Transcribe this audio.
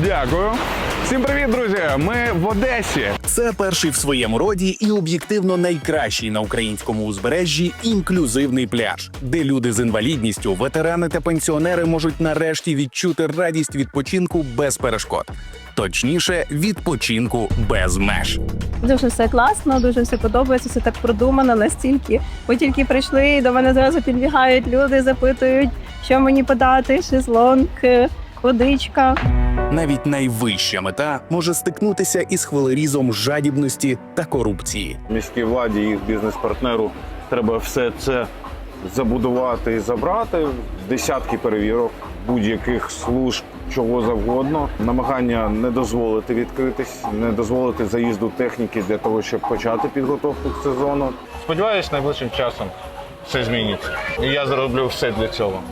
Дякую. Всім привіт, друзі! Ми в Одесі. Це перший в своєму роді і об'єктивно найкращий на українському узбережжі інклюзивний пляж, де люди з інвалідністю, ветерани та пенсіонери можуть нарешті відчути радість відпочинку без перешкод. Точніше, відпочинку без меж. Дуже все класно, дуже все подобається, все так продумано настільки. Ми тільки прийшли, і до мене зразу підбігають люди, запитують, що мені подати, шезлонг, е, водичка. Навіть найвища мета може стикнутися із хвилерізом жадібності та корупції. міській владі, їх бізнес-партнеру треба все це забудувати і забрати. Десятки перевірок будь-яких служб, чого завгодно. Намагання не дозволити відкритись, не дозволити заїзду техніки для того, щоб почати підготовку к сезону. Сподіваюсь, найближчим часом все зміниться. І я зроблю все для цього.